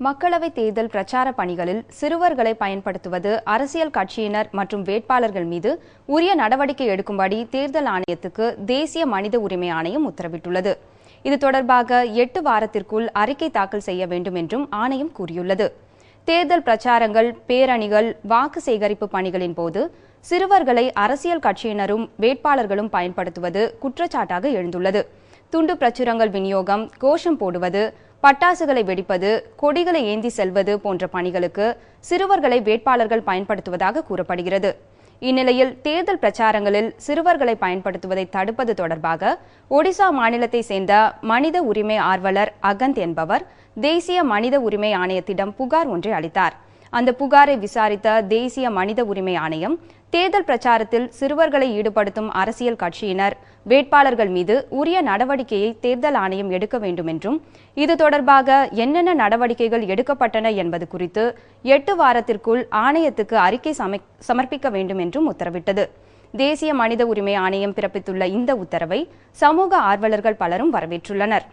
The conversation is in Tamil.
மக்களவை தேர்தல் பிரச்சார பணிகளில் சிறுவர்களை பயன்படுத்துவது அரசியல் கட்சியினர் மற்றும் வேட்பாளர்கள் மீது உரிய நடவடிக்கை எடுக்கும்படி தேர்தல் ஆணையத்துக்கு தேசிய மனித உரிமை ஆணையம் உத்தரவிட்டுள்ளது. இது தொடர்பாக எட்டு வாரத்திற்குள் அறிக்கை தாக்கல் செய்ய வேண்டும் என்றும் ஆணையம் கூறியுள்ளது. தேர்தல் பிரச்சாரங்கள் பேரணிகள் வாக்கு சேகரிப்பு பணிகளின் போது சிறுவர்களை அரசியல் கட்சியினரும் வேட்பாளர்களும் பயன்படுத்துவது குற்றச்சாட்டாக எழுந்துள்ளது. துண்டு பிரச்சுரங்கள் விநியோகம் கோஷம் போடுவது பட்டாசுகளை வெடிப்பது கொடிகளை ஏந்தி செல்வது போன்ற பணிகளுக்கு சிறுவர்களை வேட்பாளர்கள் பயன்படுத்துவதாக கூறப்படுகிறது. இந்நிலையில் தேர்தல் பிரச்சாரங்களில் சிறுவர்களை பயன்படுத்துவதை தடுப்பது தொடர்பாக ஒடிசா மாநிலத்தை சேர்ந்த மனித உரிமை ஆர்வலர் அகந்த் என்பவர் தேசிய மனித உரிமை ஆணையத்திடம் புகார் ஒன்றை அளித்தார். அந்த புகாரை விசாரித்த தேசிய மனித உரிமை ஆணையம் தேர்தல் பிரச்சாரத்தில் சிறுவர்களை ஈடுபடுத்தும் அரசியல் கட்சியினர் வேட்பாளர்கள் மீது உரிய நடவடிக்கையை தேர்தல் ஆணையம் எடுக்க வேண்டும் என்றும் இது தொடர்பாக என்னென்ன நடவடிக்கைகள் எடுக்கப்பட்டன என்பது குறித்து எட்டு வாரத்திற்குள் ஆணையத்துக்கு அறிக்கை சமர்ப்பிக்க வேண்டும் என்றும் உத்தரவிட்டது. தேசிய மனித உரிமை ஆணையம் பிறப்பித்துள்ள இந்த உத்தரவை சமூக ஆர்வலர்கள் பலரும் வரவேற்றுள்ளனர்.